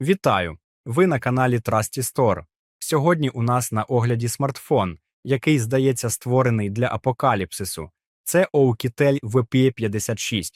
Вітаю! Ви на каналі Trusty Store. Сьогодні у нас на огляді смартфон, який, здається, створений для апокаліпсису. Це Oukitel VP56.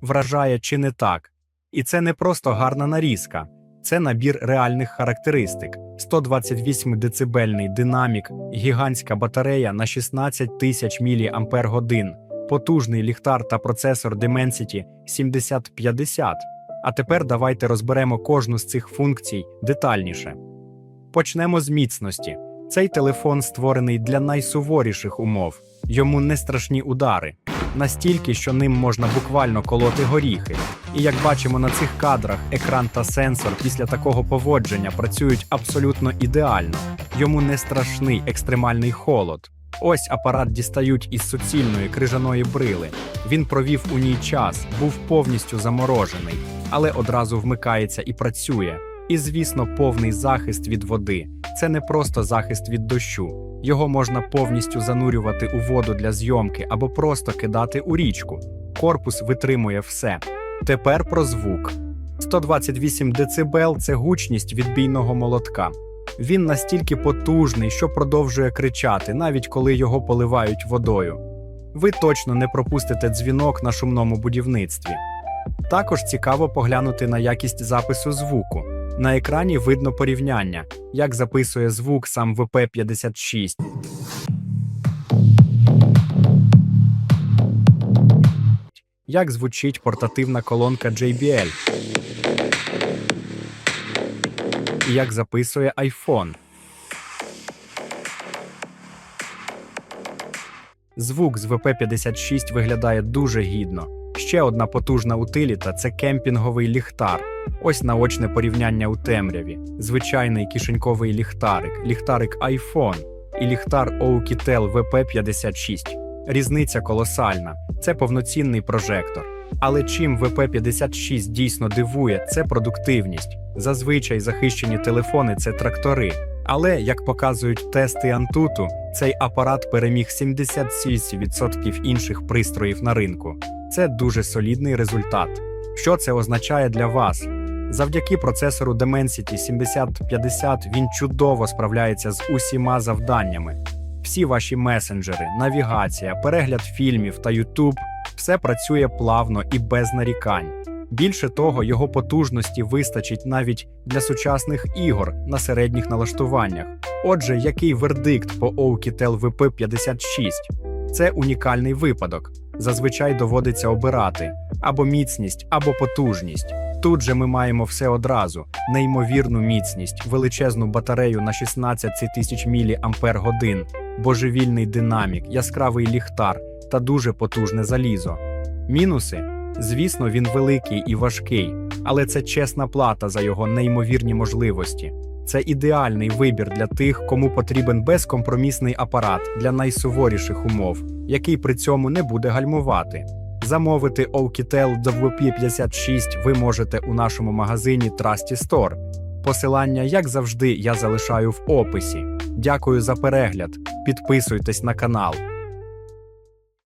Вражає чи не так. І це не просто гарна нарізка, це набір реальних характеристик: 128 децибельний динамік, гігантська батарея на 16 тисяч мАч, потужний ліхтар та процесор Dimensity 7050. А тепер давайте розберемо кожну з цих функцій детальніше. Почнемо з міцності. Цей телефон створений для найсуворіших умов. Йому не страшні удари, настільки, що ним можна буквально колоти горіхи. І як бачимо на цих кадрах, екран та сенсор після такого поводження працюють абсолютно ідеально. Йому не страшний екстремальний холод. Ось апарат дістають із суцільної крижаної брили. Він провів у ній час, був повністю заморожений, але одразу вмикається і працює. І, звісно, повний захист від води. Це не просто захист від дощу. Його можна повністю занурювати у воду для зйомки або просто кидати у річку. Корпус витримує все. Тепер про звук. 128 дБ – це гучність відбійного молотка. Він настільки потужний, що продовжує кричати, навіть коли його поливають водою. Ви точно не пропустите дзвінок на шумному будівництві. Також цікаво поглянути на якість запису звуку. На екрані видно порівняння, як записує звук сам ВП-56. Як звучить портативна колонка JBL. І як записує iPhone. Звук з ВП-56 виглядає дуже гідно. Ще одна потужна утиліта це кемпінговий ліхтар. Ось наочне порівняння у темряві, звичайний кишеньковий ліхтарик, ліхтарик iPhone і ліхтар Oukitel VP56. Різниця колосальна. Це повноцінний прожектор. Але чим VP56 дійсно дивує, це продуктивність. Зазвичай захищені телефони це трактори. Але, як показують тести Антуту, цей апарат переміг 76% інших пристроїв на ринку. Це дуже солідний результат. Що це означає для вас? Завдяки процесору Dimensity 7050 він чудово справляється з усіма завданнями. Всі ваші месенджери, навігація, перегляд фільмів та YouTube – все працює плавно і без нарікань. Більше того, його потужності вистачить навіть для сучасних ігор на середніх налаштуваннях. Отже, який вердикт по Oukitel VP56? Це унікальний випадок. Зазвичай доводиться обирати або міцність, або потужність. Тут же ми маємо все одразу: неймовірну міцність, величезну батарею на 16 тисяч мАч, божевільний динамік, яскравий ліхтар та дуже потужне залізо. Мінуси. Звісно, він великий і важкий, але це чесна плата за його неймовірні можливості. Це ідеальний вибір для тих, кому потрібен безкомпромісний апарат для найсуворіших умов, який при цьому не буде гальмувати. Замовити Oukitel WP56 ви можете у нашому магазині Trusty Store. Посилання, як завжди, я залишаю в описі. Дякую за перегляд. Підписуйтесь на канал.